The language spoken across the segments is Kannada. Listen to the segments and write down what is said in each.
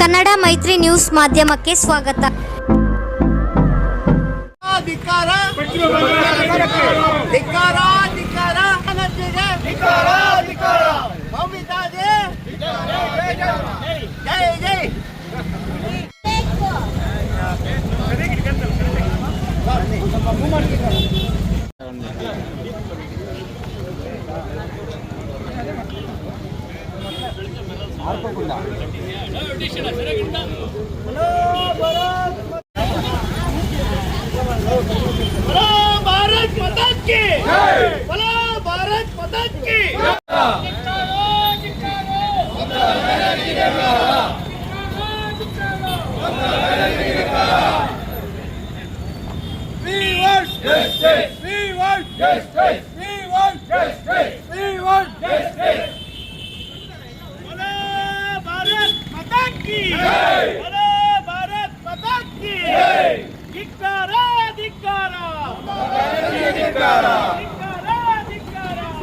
ಕನ್ನಡ ಮೈತ್ರಿ ನ್ಯೂಸ್ ಮಾಧ್ಯಮಕ್ಕೆ ಸ್ವಾಗತ. भारत माता की बोलो भारत माता की justice. We want justice. We want justice. We want justice. की अरे भारत माता की धिकारा धिकारा धिकारा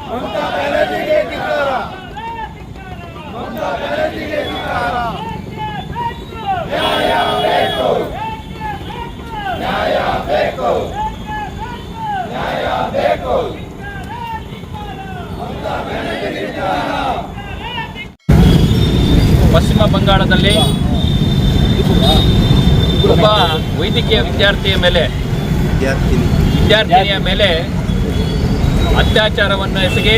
ममता बनर्जी के धिकारा ममता बनर्जी के धिकारा न्याय बेको न्याय बेको न्याय बेको ममता बनर्जी ಪಶ್ಚಿಮ ಬಂಗಾಳದಲ್ಲಿ ಒಬ್ಬ ವೈದ್ಯಕೀಯ ವಿದ್ಯಾರ್ಥಿಯ ಮೇಲೆ ವಿದ್ಯಾರ್ಥಿನಿಯ ಮೇಲೆ ಅತ್ಯಾಚಾರವನ್ನು ಎಸಗಿ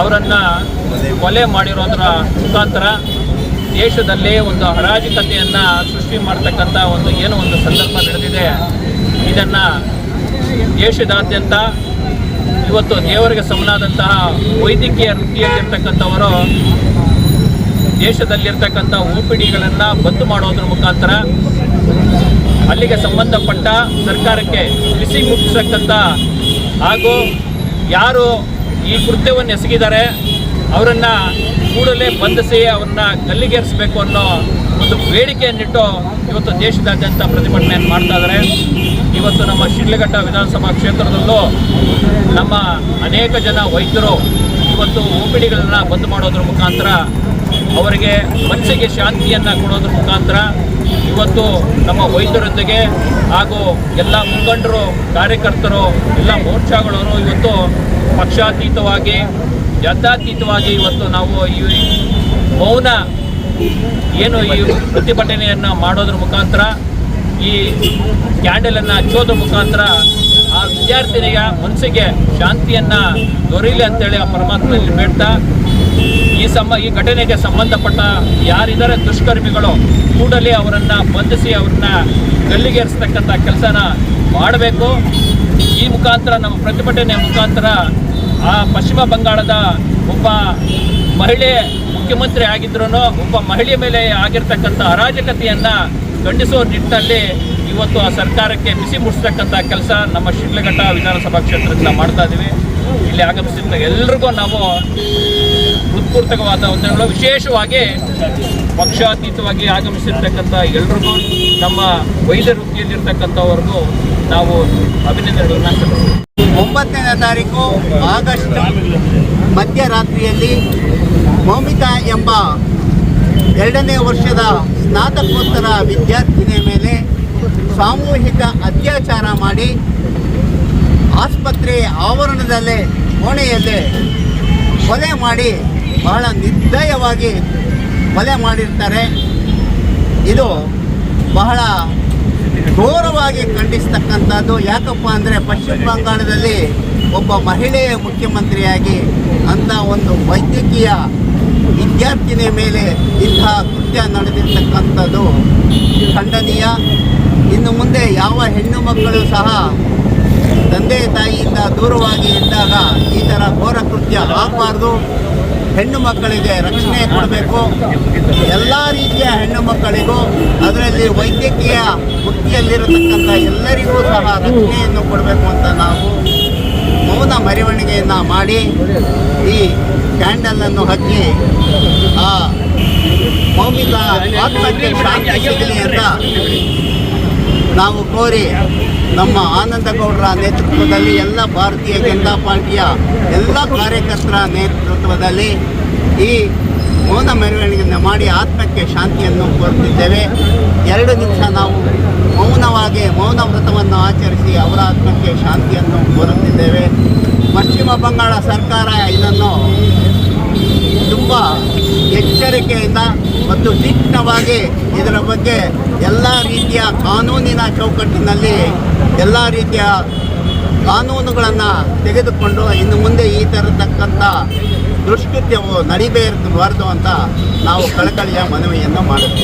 ಅವರನ್ನು ಕೊಲೆ ಮಾಡಿರೋದ್ರ ಮುಖಾಂತರ ದೇಶದಲ್ಲಿ ಒಂದು ಅರಾಜಕತೆಯನ್ನು ಸೃಷ್ಟಿ ಮಾಡ್ತಕ್ಕಂಥ ಒಂದು ಏನು ಒಂದು ಸಂದರ್ಭ ನಡೆದಿದೆ. ಇದನ್ನು ದೇಶದಾದ್ಯಂತ ಇವತ್ತು ದೇವರಿಗೆ ಸಮನಾದಂತಹ ವೈದ್ಯಕೀಯ ವೃತ್ತಿಯಲ್ಲಿರ್ತಕ್ಕಂಥವರು ದೇಶದಲ್ಲಿರ್ತಕ್ಕಂಥ ಒ ಪಿ ಡಿಗಳನ್ನು ಬಂದ್ ಮಾಡೋದ್ರ ಮುಖಾಂತರ ಅಲ್ಲಿಗೆ ಸಂಬಂಧಪಟ್ಟ ಸರ್ಕಾರಕ್ಕೆ ಬಿಸಿ ಮುಟ್ಟಿಸಕ್ಕಂಥ ಹಾಗೂ ಯಾರು ಈ ಕೃತ್ಯವನ್ನು ಎಸಗಿದ್ದಾರೆ, ಅವರನ್ನು ಕೂಡಲೇ ಬಂಧಿಸಿ ಅವ್ರನ್ನ ಗಲ್ಲಿಗೇರಿಸಬೇಕು ಅನ್ನೋ ಒಂದು ಬೇಡಿಕೆಯನ್ನಿಟ್ಟು ಇವತ್ತು ದೇಶದಾದ್ಯಂತ ಪ್ರತಿಭಟನೆಯನ್ನು ಮಾಡ್ತಾ ಇದ್ದಾರೆ. ಇವತ್ತು ನಮ್ಮ ಶಿಡ್ಲಘಟ್ಟ ವಿಧಾನಸಭಾ ಕ್ಷೇತ್ರದಲ್ಲೂ ನಮ್ಮ ಅನೇಕ ಜನ ವೈದ್ಯರು ಇವತ್ತು ಒ ಪಿ ಡಿಗಳನ್ನು ಬಂದ್ ಮಾಡೋದ್ರ ಮುಖಾಂತರ ಅವರಿಗೆ ಮನಸ್ಸಿಗೆ ಶಾಂತಿಯನ್ನು ಕೊಡೋದ್ರ ಮುಖಾಂತರ ಇವತ್ತು ನಮ್ಮ ವೈದ್ಯರೊಂದಿಗೆ ಹಾಗೂ ಎಲ್ಲ ಮುಖಂಡರು, ಕಾರ್ಯಕರ್ತರು, ಎಲ್ಲ ಮೋರ್ಚಾಗಳವರು ಇವತ್ತು ಪಕ್ಷಾತೀತವಾಗಿ ಜಾತ್ಯಾತೀತವಾಗಿ ಇವತ್ತು ನಾವು ಈ ಮೌನ ಏನು ಈ ಪ್ರತಿಭಟನೆಯನ್ನು ಮಾಡೋದ್ರ ಮುಖಾಂತರ, ಈ ಕ್ಯಾಂಡಲನ್ನು ಹಚ್ಚೋದ್ರ ಮುಖಾಂತರ ಆ ವಿದ್ಯಾರ್ಥಿನಿಯ ಮನಸ್ಸಿಗೆ ಶಾಂತಿಯನ್ನು ದೊರೀಲಿ ಅಂತೇಳಿ ಆ ಪರಮಾತ್ಮನಲ್ಲಿ ಬೇಡ್ತಾ ಈ ಸಮ, ಈ ಘಟನೆಗೆ ಸಂಬಂಧಪಟ್ಟ ಯಾರಿದ್ದಾರೆ ದುಷ್ಕರ್ಮಿಗಳು ಕೂಡಲೇ ಅವರನ್ನು ಬಂಧಿಸಿ ಅವ್ರನ್ನ ಗಲ್ಲಿಗೇರಿಸ್ತಕ್ಕಂಥ ಕೆಲಸನ ಮಾಡಬೇಕು. ಈ ಮುಖಾಂತರ, ನಮ್ಮ ಪ್ರತಿಭಟನೆ ಮುಖಾಂತರ ಆ ಪಶ್ಚಿಮ ಬಂಗಾಳದ ಒಬ್ಬ ಮಹಿಳೆ ಮುಖ್ಯಮಂತ್ರಿ ಆಗಿದ್ರು ಒಬ್ಬ ಮಹಿಳೆ ಮೇಲೆ ಆಗಿರ್ತಕ್ಕಂಥ ಅರಾಜಕತೆಯನ್ನು ಖಂಡಿಸುವ ನಿಟ್ಟಿನಲ್ಲಿ ಇವತ್ತು ಆ ಸರ್ಕಾರಕ್ಕೆ ಬಿಸಿ ಮುಟ್ಟಿಸ್ತಕ್ಕಂಥ ಕೆಲಸ ನಮ್ಮ ಶಿಡ್ಲಘಟ್ಟ ವಿಧಾನಸಭಾ ಕ್ಷೇತ್ರದಿಂದ ಮಾಡ್ತಾ ಇದ್ದೀವಿ ಇಲ್ಲಿ ಆಗಮಿಸಿದ ಎಲ್ರಿಗೂ ನಾವು ಹೃತ್ಪೂರ್ವಕವಾದ ವಂದನೆಗಳು ವಿಶೇಷವಾಗಿ ಪಕ್ಷಾತೀತವಾಗಿ ಆಗಮಿಸಿರ್ತಕ್ಕಂಥ ಎಲ್ರಿಗೂ, ನಮ್ಮ ವೈದ್ಯ ವೃತ್ತಿಯಲ್ಲಿರ್ತಕ್ಕಂಥವ್ರಿಗೂ ನಾವು ಅಭಿನಂದನೆಗಳನ್ನು ಒಂಬತ್ತನೇ ತಾರೀಕು ಆಗಸ್ಟ್ ಮಧ್ಯರಾತ್ರಿಯಲ್ಲಿ ಮೌಮಿತಾ ಎಂಬ ಎರಡನೇ ವರ್ಷದ ಸ್ನಾತಕೋತ್ತರ ವಿದ್ಯಾರ್ಥಿನಿಯ ಮೇಲೆ ಸಾಮೂಹಿಕ ಅತ್ಯಾಚಾರ ಮಾಡಿ ಆಸ್ಪತ್ರೆ ಆವರಣದಲ್ಲೇ ಕೋಣೆಯಲ್ಲೇ ಕೊಲೆ ಮಾಡಿ ಬಹಳ ನಿರ್ದಯವಾಗಿ ಕೊಲೆ ಮಾಡಿರ್ತಾರೆ. ಇದು ಬಹಳ ಘೋರವಾಗಿ ಖಂಡಿಸ್ತಕ್ಕಂಥದ್ದು. ಯಾಕಪ್ಪ ಅಂದರೆ ಪಶ್ಚಿಮ ಬಂಗಾಳದಲ್ಲಿ ಒಬ್ಬ ಮಹಿಳೆಯ ಮುಖ್ಯಮಂತ್ರಿಯಾಗಿ ಅಂಥ ಒಂದು ವೈದ್ಯಕೀಯ ವಿದ್ಯಾರ್ಥಿನಿಯ ಮೇಲೆ ಇಂತಹ ಕೃತ್ಯ ನಡೆದಿರ್ತಕ್ಕಂಥದ್ದು ಖಂಡನೀಯ. ಇನ್ನು ಮುಂದೆ ಯಾವ ಹೆಣ್ಣು ಮಕ್ಕಳು ಸಹ ತಂದೆ ತಾಯಿಯಿಂದ ದೂರವಾಗಿ ಇದ್ದಾಗ ಈ ಥರ ಘೋರ ಕೃತ್ಯ ಆಗಬಾರ್ದು. ಹೆಣ್ಣು ಮಕ್ಕಳಿಗೆ ರಕ್ಷಣೆ ಕೊಡಬೇಕು. ಎಲ್ಲ ರೀತಿಯ ಹೆಣ್ಣು ಮಕ್ಕಳಿಗೂ ಅದರಲ್ಲಿ ವೈದ್ಯಕೀಯ ವೃತ್ತಿಯಲ್ಲಿರತಕ್ಕಂಥ ಎಲ್ಲರಿಗೂ ಸಹ ರಕ್ಷಣೆಯನ್ನು ಕೊಡಬೇಕು ಅಂತ ನಾವು ಮೌನ ಮೆರವಣಿಗೆಯನ್ನು ಮಾಡಿ ಈ ಕ್ಯಾಂಡಲನ್ನು ಹಚ್ಚಿ, ಆ ಮೌಮಿಕ ಆತ್ಮಕ್ಕೆ ಶಾಂತಿ ಸಿಗಲಿ ಅಂತ ನಾವು ಕೋರಿ ನಮ್ಮ ಆನಂದಗೌಡರ ನೇತೃತ್ವದಲ್ಲಿ ಎಲ್ಲ ಭಾರತೀಯ ಜನತಾ ಪಾರ್ಟಿಯ ಎಲ್ಲ ಕಾರ್ಯಕರ್ತರ ನೇತೃತ್ವದಲ್ಲಿ ಈ ಮೌನ ಮೆರವಣಿಗೆಯನ್ನು ಮಾಡಿ ಆತ್ಮಕ್ಕೆ ಶಾಂತಿಯನ್ನು ಕೋರುತ್ತಿದ್ದೇವೆ ಎರಡು ನಿಮಿಷ ನಾವು ಮೌನವಾಗಿ ಮೌನ ವ್ರತವನ್ನು ಆಚರಿಸಿ ಅವರ ಆತ್ಮಕ್ಕೆ ಶಾಂತಿಯನ್ನು ಕೋರುತ್ತಿದ್ದೇವೆ ಪಶ್ಚಿಮ ಬಂಗಾಳ ಸರ್ಕಾರ ಇದನ್ನು ತುಂಬ ಎಚ್ಚರಿಕೆಯಿಂದ ಮತ್ತು ತೀಕ್ಷ್ಣವಾಗಿ ಇದರ ಬಗ್ಗೆ ಎಲ್ಲ ರೀತಿಯ ಕಾನೂನಿನ ಚೌಕಟ್ಟಿನಲ್ಲಿ ಎಲ್ಲ ರೀತಿಯ ಕಾನೂನುಗಳನ್ನು ತೆಗೆದುಕೊಂಡು ಇನ್ನು ಮುಂದೆ ಈ ಥರತಕ್ಕಂಥ ದುಷ್ಕೃತ್ಯವು ನಡಿಬೇಕಬಾರ್ದು ಅಂತ ನಾವು ಕಳಕಳಿಯ ಮನವಿಯನ್ನು ಮಾಡುತ್ತೇವೆ.